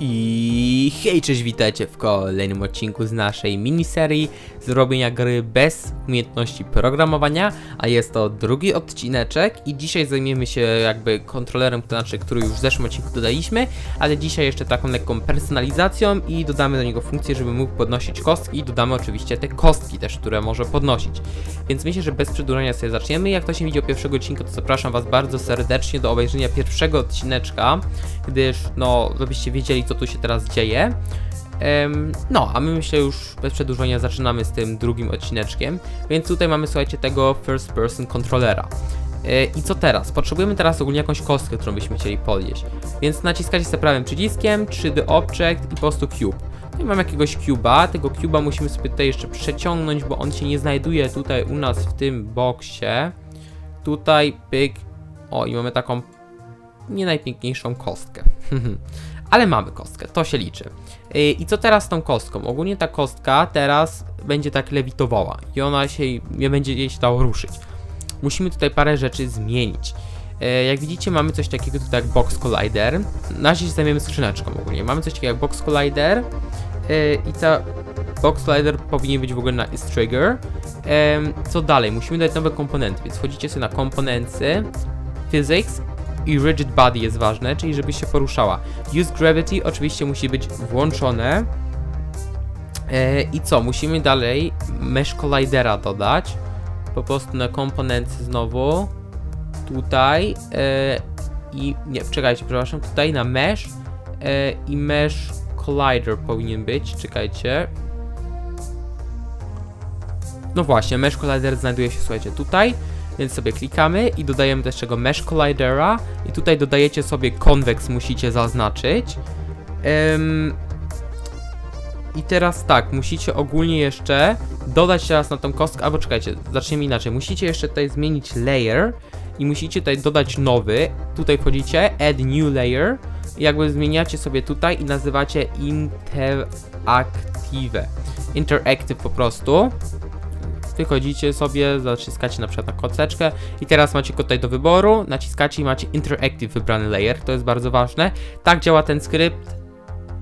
I hej, cześć, witajcie w kolejnym odcinku z naszej miniserii zrobienia gry bez umiejętności programowania, a jest to drugi odcineczek i dzisiaj zajmiemy się jakby kontrolerem, to znaczy, który już w zeszłym odcinku dodaliśmy, ale dzisiaj jeszcze taką lekką personalizacją i dodamy do niego funkcję, żeby mógł podnosić kostki i dodamy oczywiście te kostki też, które może podnosić. Więc myślę, że bez przedłużania sobie zaczniemy. Jak ktoś nie widział pierwszego odcinka, to zapraszam Was bardzo serdecznie do obejrzenia pierwszego odcineczka, gdyż no, żebyście wiedzieli, co tu się teraz dzieje. No, a my myślę już bez przedłużenia zaczynamy z tym drugim odcineczkiem. Więc tutaj mamy, słuchajcie, tego first person controllera. E, I co teraz? Potrzebujemy teraz ogólnie jakąś kostkę, którą byśmy chcieli podnieść. Więc naciskacie sobie prawym przyciskiem, 3D Object i po prostu Cube. No i mam jakiegoś cube'a, tego cube'a musimy sobie tutaj jeszcze przeciągnąć, bo on się nie znajduje tutaj u nas w tym boksie. Tutaj pyk. O, i mamy taką nie najpiękniejszą kostkę. Ale mamy kostkę, to się liczy. Yy, I co teraz z tą kostką? Ogólnie ta kostka teraz będzie tak lewitowała i ona się nie będzie jej się dało ruszyć. Musimy tutaj parę rzeczy zmienić. Yy, Jak widzicie, mamy coś takiego tutaj jak Box Collider. Na razie się zajmiemy skrzyneczką ogólnie. Mamy coś takiego jak Box Collider yy, i ta Box Collider powinien być w ogóle na is Trigger. Co dalej? Musimy dać nowe komponenty, więc wchodzicie sobie na komponenty, Physics i Rigid Body jest ważne, czyli żeby się poruszała. Use Gravity oczywiście musi być włączone. E, I co? Musimy dalej Mesh Collidera dodać. Po prostu na komponenty znowu. Tutaj. E, I nie, czekajcie, przepraszam. Tutaj na Mesh e, i Mesh Collider powinien być. Czekajcie. No właśnie, Mesh Collider znajduje się, słuchajcie, tutaj. Więc sobie klikamy i dodajemy też tego Mesh Collidera i tutaj dodajecie sobie Convex, musicie zaznaczyć. Em, I teraz tak, musicie ogólnie jeszcze dodać teraz na tą kostkę, albo czekajcie, zaczniemy inaczej. Musicie jeszcze tutaj zmienić layer i musicie tutaj dodać nowy. Tutaj wchodzicie, add new layer i jakby zmieniacie sobie tutaj i nazywacie interactive. Interactive po prostu wychodzicie sobie, zaciskacie na przykład na koceczkę i teraz macie tutaj do wyboru, naciskacie i macie Interactive wybrany layer, to jest bardzo ważne. Tak działa ten skrypt.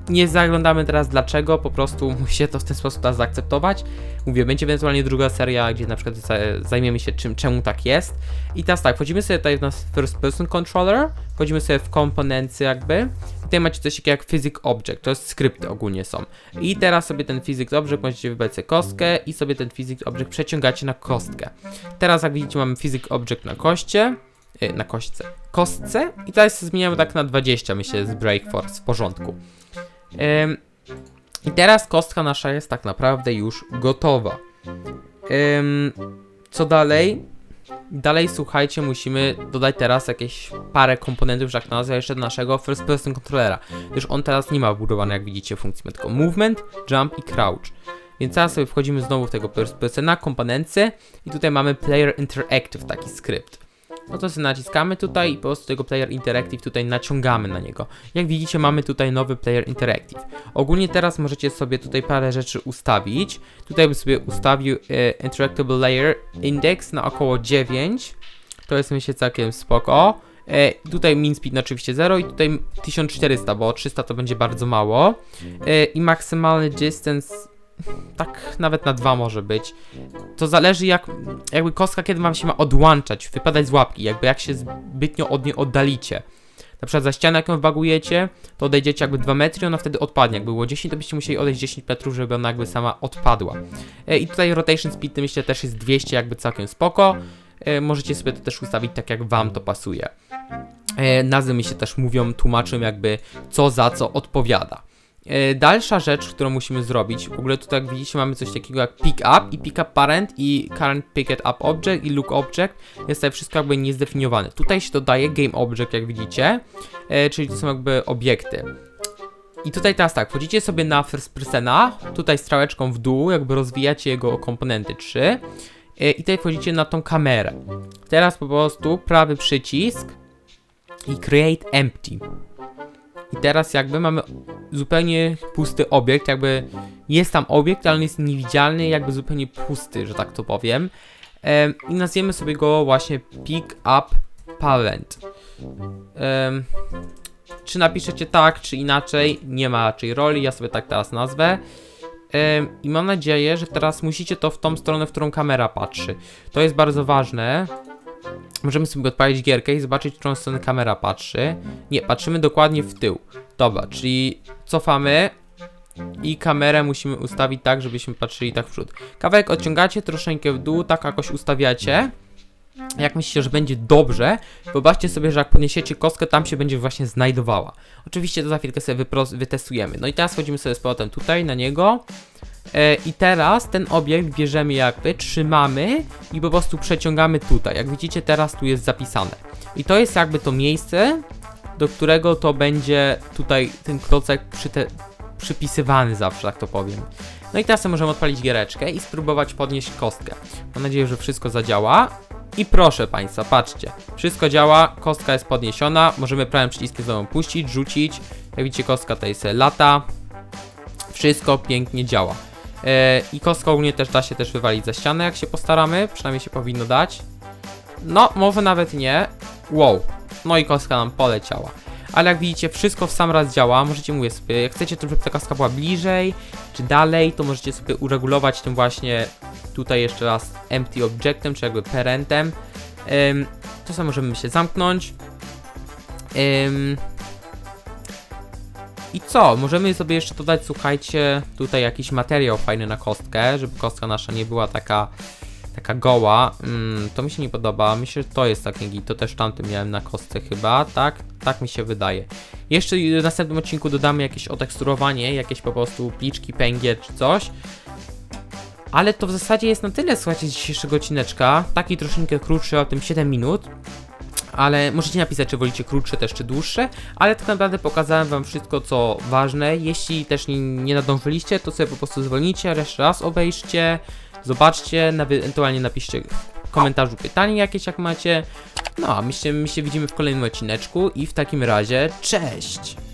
Nie zaglądamy teraz dlaczego, po prostu musicie to w ten sposób teraz zaakceptować. Mówię, będzie ewentualnie druga seria, gdzie na przykład za- zajmiemy się czym, czemu tak jest. I teraz tak, wchodzimy sobie tutaj na first person controller, wchodzimy sobie w komponenty jakby. Tutaj macie coś takiego jak physics object, to jest skrypty ogólnie są. I teraz sobie ten physics object możecie wybrać sobie kostkę i sobie ten physics object przeciągacie na kostkę. Teraz jak widzicie mamy physics object na koście, yy, na kośćce, kostce i teraz zmieniamy tak na 20 myślę z break force w porządku. I teraz kostka nasza jest tak naprawdę już gotowa. Co dalej? Dalej, słuchajcie, musimy dodać teraz jakieś parę komponentów, że jak to jeszcze do naszego first person controllera. Gdyż on teraz nie ma wbudowanej, jak widzicie, funkcji, ma tylko movement, jump i crouch. Więc teraz sobie wchodzimy znowu w tego first persona, komponenty i tutaj mamy player interactive, taki skrypt. No to sobie naciskamy tutaj i po prostu tego Player Interactive tutaj naciągamy na niego. Jak widzicie mamy tutaj nowy Player Interactive. Ogólnie teraz możecie sobie tutaj parę rzeczy ustawić. Tutaj bym sobie ustawił e, Interactable Layer Index na około 9. To jest myślę całkiem spoko. E, tutaj min speed oczywiście 0 i tutaj 1400, bo 300 to będzie bardzo mało. E, I maksymalny distance tak nawet na 2 może być. To zależy jak, jakby kostka kiedy wam się ma odłączać, wypadać z łapki, jakby jak się zbytnio od niej oddalicie. Na przykład za ścianę jak ją bagujecie, to odejdziecie jakby 2 metry, ona wtedy odpadnie. Jakby było 10, to byście musieli odejść 10 metrów, żeby ona jakby sama odpadła. E, I tutaj rotation speed myślę też jest 200, jakby całkiem spoko. E, Możecie sobie to też ustawić tak jak wam to pasuje. E, Nazwy mi się też mówią, tłumaczą jakby co za co odpowiada. E, Dalsza rzecz, którą musimy zrobić, w ogóle tutaj jak widzicie mamy coś takiego jak pick up i pick up parent i current picked up object i look object jest tutaj wszystko jakby niezdefiniowane. Tutaj się dodaje game object jak widzicie, e, czyli to są jakby obiekty. I tutaj teraz tak, wchodzicie sobie na first persona, tutaj strzałeczką w dół, jakby rozwijacie jego komponenty 3 e, i tutaj wchodzicie na tą kamerę. Teraz po prostu prawy przycisk i create empty. I teraz jakby mamy zupełnie pusty obiekt, jakby jest tam obiekt, ale on jest niewidzialny, jakby zupełnie pusty, że tak to powiem. Em, I nazwiemy sobie go właśnie Pick Up Parent. Czy napiszecie tak, czy inaczej, nie ma raczej roli, ja sobie tak teraz nazwę. I mam nadzieję, że teraz musicie to w tą stronę, w którą kamera patrzy. To jest bardzo ważne. Możemy sobie odpalić gierkę i zobaczyć, w którą stronę kamera patrzy. Nie, patrzymy dokładnie w tył. Dobra, czyli cofamy i kamerę musimy ustawić tak, żebyśmy patrzyli tak w przód. Kawałek odciągacie troszeczkę w dół, tak jakoś ustawiacie. Jak myślicie, że będzie dobrze, wyobraźcie sobie, że jak podniesiecie kostkę, tam się będzie właśnie znajdowała. Oczywiście to za chwilkę sobie wytestujemy. No i teraz wchodzimy sobie z powrotem tutaj na niego. E, I teraz ten obiekt bierzemy jakby, trzymamy i po prostu przeciągamy tutaj. Jak widzicie teraz tu jest zapisane. I to jest jakby to miejsce, do którego to będzie tutaj ten klocek przyte- przypisywany zawsze, tak to powiem. No i teraz możemy odpalić giereczkę i spróbować podnieść kostkę. Mam nadzieję, że wszystko zadziała. I proszę Państwa, patrzcie, wszystko działa, kostka jest podniesiona, możemy prawym przyciskiem znowu puścić, rzucić. Jak widzicie, kostka tutaj sobie lata. Wszystko pięknie działa. E, I kostka ogólnie też da się też wywalić za ścianę, jak się postaramy, przynajmniej się powinno dać. No, może nawet nie. Wow. No i kostka nam poleciała. Ale jak widzicie, wszystko w sam raz działa. Możecie, mówię sobie, jak chcecie, żeby ta kostka była bliżej, czy dalej, to możecie sobie uregulować tym właśnie tutaj jeszcze raz empty objectem, czy jakby parentem. Ym, to sobie możemy się zamknąć. Ym, I co? Możemy sobie jeszcze dodać, słuchajcie, tutaj jakiś materiał fajny na kostkę, żeby kostka nasza nie była taka taka goła. Mm, to mi się nie podoba. Myślę, że to jest taki git. To też tamtym miałem na kostce chyba, tak? Tak mi się wydaje. Jeszcze w następnym odcinku dodamy jakieś oteksturowanie, jakieś po prostu pliczki, pęgie czy coś. Ale to w zasadzie jest na tyle, słuchajcie, z dzisiejszego odcineczka. Taki troszeczkę krótszy, o tym 7 minut. Ale możecie napisać, czy wolicie krótsze też, czy dłuższe. Ale tak naprawdę pokazałem wam wszystko, co ważne. Jeśli też nie, nie nadążyliście, to sobie po prostu zwolnijcie, jeszcze raz obejrzcie, zobaczcie, ewentualnie napiszcie w komentarzu pytanie jakieś, jak macie. No, a my się, my się widzimy w kolejnym odcineczku i w takim razie, cześć!